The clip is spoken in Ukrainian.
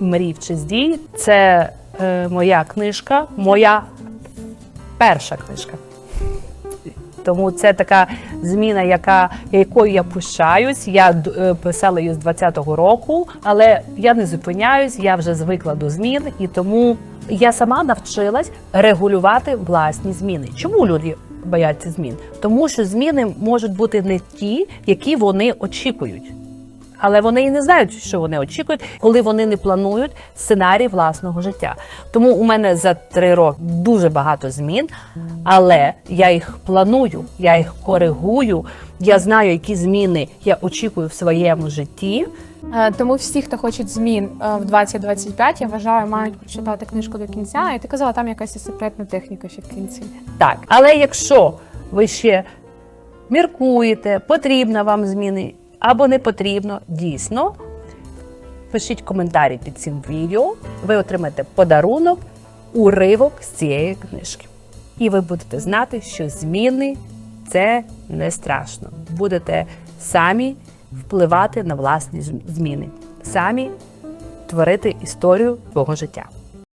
мрій в час дій. Це е, моя книжка, моя перша книжка. Тому це така зміна, яка якою я пишаюсь. Я е, писала її з 20-го року, але я не зупиняюсь, я вже звикла до змін, і тому я сама навчилась регулювати власні зміни. Чому люди бояться змін? Тому що зміни можуть бути не ті, які вони очікують. Але вони і не знають, що вони очікують, коли вони не планують сценарій власного життя. Тому у мене за три роки дуже багато змін, але я їх планую, я їх коригую. Я знаю, які зміни я очікую в своєму житті. Е, Тому всі, хто хочуть змін е, в 2025, я вважаю, мають прочитати книжку до кінця. І ти казала, там якась секретна техніка ще в кінці. Так, але якщо ви ще міркуєте, потрібно вам зміни або не потрібно, дійсно, пишіть коментарі під цим відео, ви отримаєте подарунок, уривок з цієї книжки. І ви будете знати, що зміни це не страшно. Будете самі впливати на власні зміни, самі творити історію свого життя.